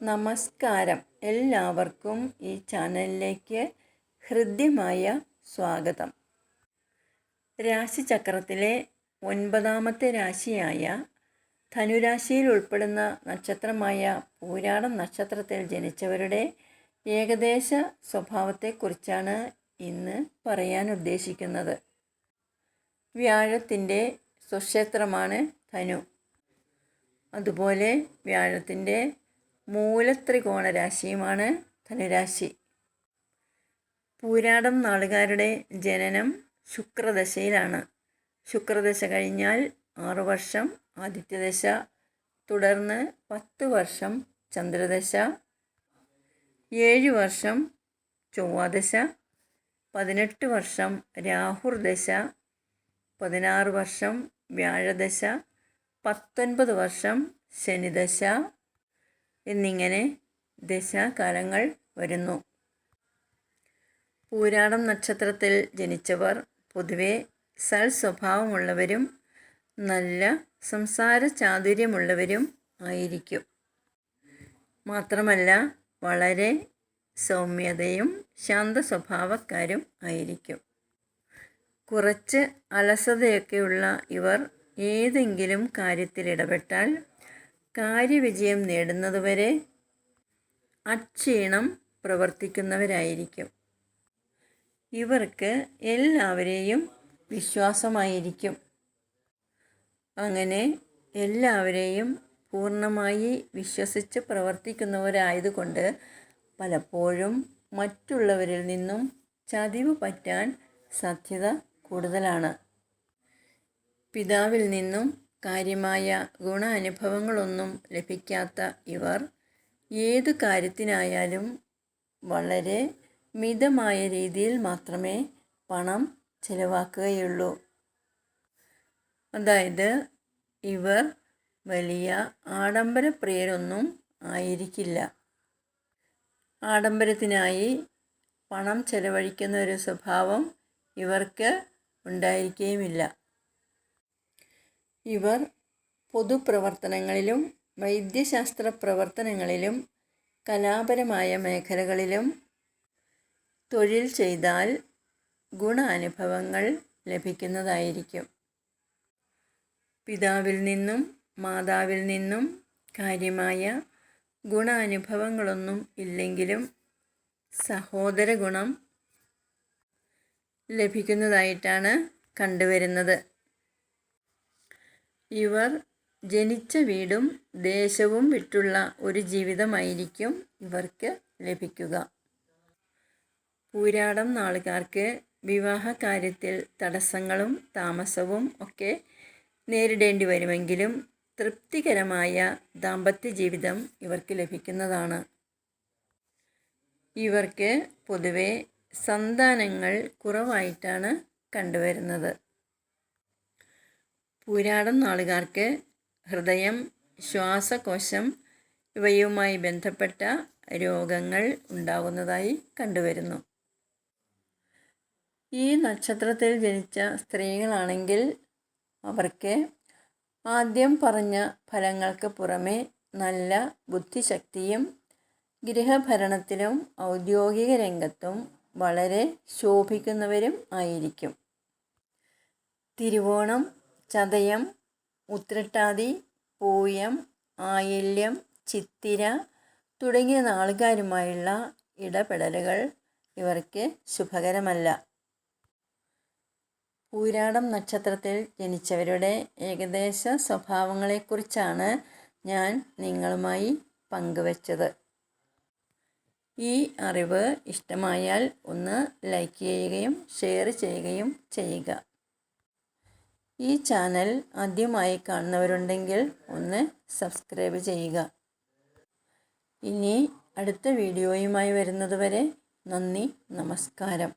നമസ്കാരം. എല്ലാവർക്കും ഈ ചാനലിലേക്ക് ഹൃദ്യമായ സ്വാഗതം. രാശിചക്രത്തിലെ ഒൻപതാമത്തെ രാശിയായ ധനുരാശിയിൽ ഉൾപ്പെടുന്ന നക്ഷത്രമായ പൂരാടം നക്ഷത്രത്തിൽ ജനിച്ചവരുടെ ഏകദേശ സ്വഭാവത്തെക്കുറിച്ചാണ് ഇന്ന് പറയാൻ ഉദ്ദേശിക്കുന്നത്. വ്യാഴത്തിന്റെ സ്വക്ഷേത്രമാണ് ധനു. അതുപോലെ വ്യാഴത്തിന്റെ മൂലത്രികോണ രാശിയുമാണ് ധനുരാശി. പൂരാടം നാളുകാരുടെ ജനനം ശുക്രദശയിലാണ്. ശുക്രദശ കഴിഞ്ഞാൽ ആറു വർഷം ആദിത്യദശ തുടർന്ന് പത്ത് വർഷം ചന്ദ്രദശ ഏഴ് വർഷം ചൊവ്വാദശ പതിനെട്ട് വർഷം രാഹുർദശ പതിനാറ് വർഷം വ്യാഴദശ പത്തൊൻപത് വർഷം ശനിദശ എന്നിങ്ങനെ ദശാകാലങ്ങൾ വരുന്നു. പൂരാടം നക്ഷത്രത്തിൽ ജനിച്ചവർ പൊതുവെ സൽ സ്വഭാവമുള്ളവരും നല്ല സംസാര ചാതുര്യമുള്ളവരും ആയിരിക്കും. മാത്രമല്ല വളരെ സൗമ്യതയും ശാന്ത സ്വഭാവക്കാരും ആയിരിക്കും. കുറച്ച് അലസതയൊക്കെയുള്ള ഇവർ ഏതെങ്കിലും കാര്യത്തിൽ ഇടപെട്ടാൽ കാര്യവിജയം നേടുന്നതുവരെ അക്ഷീണം പ്രവർത്തിക്കുന്നവരായിരിക്കും. ഇവർക്ക് എല്ലാവരെയും വിശ്വാസമായിരിക്കും. അങ്ങനെ എല്ലാവരെയും പൂർണമായി വിശ്വസിച്ച് പ്രവർത്തിക്കുന്നവരായതുകൊണ്ട് പലപ്പോഴും മറ്റുള്ളവരിൽ നിന്നും ചതിവ് പറ്റാൻ സാധ്യത കൂടുതലാണ്. പിതാവിൽ നിന്നും കാര്യമായ ഗുണാനുഭവങ്ങളൊന്നും ലഭിക്കാത്ത ഇവർ ഏതു കാര്യത്തിനായാലും വളരെ മിതമായ രീതിയിൽ മാത്രമേ പണം ചിലവാക്കുകയുള്ളൂ. അതായത് ഇവർ വലിയ ആഡംബരപ്രിയരൊന്നും ആയിരിക്കില്ല. ആഡംബരത്തിനായി പണം ചെലവഴിക്കുന്ന ഒരു സ്വഭാവം ഇവർക്ക് ഉണ്ടായിരിക്കുകയുമില്ല ഇവർ പൊതുപ്രവർത്തനങ്ങളിലും വൈദ്യശാസ്ത്ര പ്രവർത്തനങ്ങളിലും കലാപരമായ മേഖലകളിലും തൊഴിൽ ചെയ്താൽ ഗുണാനുഭവങ്ങൾ ലഭിക്കുന്നതായിരിക്കും. പിതാവിൽ നിന്നും മാതാവിൽ നിന്നും കാര്യമായ ഗുണാനുഭവങ്ങളൊന്നും ഇല്ലെങ്കിലും സഹോദര ഗുണം ലഭിക്കുന്നതായിട്ടാണ് കണ്ടുവരുന്നത്. ഇവർ ജനിച്ച വീടും ദേശവും വിട്ടുള്ള ഒരു ജീവിതമായിരിക്കും ഇവർക്ക് ലഭിക്കുക. പൂരാടം നാളുകാർക്ക് വിവാഹ കാര്യത്തിൽ തടസ്സങ്ങളും താമസവും ഒക്കെ നേരിടേണ്ടി വരുമെങ്കിലും തൃപ്തികരമായ ദാമ്പത്യ ജീവിതം ഇവർക്ക് ലഭിക്കുന്നതാണ്. ഇവർക്ക് പൊതുവെ സന്താനങ്ങൾ കുറവായിട്ടാണ് കണ്ടുവരുന്നത്. പൂരാടം നാളുകാർക്ക് ഹൃദയം ശ്വാസകോശം ഇവയുമായി ബന്ധപ്പെട്ട രോഗങ്ങൾ ഉണ്ടാകുന്നതായി കണ്ടുവരുന്നു. ഈ നക്ഷത്രത്തിൽ ജനിച്ച സ്ത്രീകളാണെങ്കിൽ അവർക്ക് ആദ്യം പറഞ്ഞ ഫലങ്ങൾക്ക് പുറമെ നല്ല ബുദ്ധിശക്തിയും ഗൃഹഭരണത്തിലും ഔദ്യോഗിക രംഗത്തും വളരെ ശോഭിക്കുന്നവരും ആയിരിക്കും. തിരുവോണം ചതയം ഉത്രട്ടാതി പൂയം ആയില്യം ചിത്തിര തുടങ്ങിയ നാളുകാരുമായുള്ള ഇടപെടലുകൾ ഇവർക്ക് ശുഭകരമല്ല. പൂരാടം നക്ഷത്രത്തിൽ ജനിച്ചവരുടെ ഏകദേശ സ്വഭാവങ്ങളെക്കുറിച്ചാണ് ഞാൻ നിങ്ങളുമായി പങ്കുവച്ചത്. ഈ അറിവ് ഇഷ്ടമായാൽ ഒന്ന് ലൈക്ക് ചെയ്യുകയും ഷെയർ ചെയ്യുകയും ചെയ്യുക. ഈ ചാനൽ ആദ്യമായി കാണുന്നവരുണ്ടെങ്കിൽ ഒന്ന് സബ്സ്ക്രൈബ് ചെയ്യുക. ഇനി അടുത്ത വീഡിയോയുമായി വരുന്നതുവരെ നന്ദി നമസ്കാരം.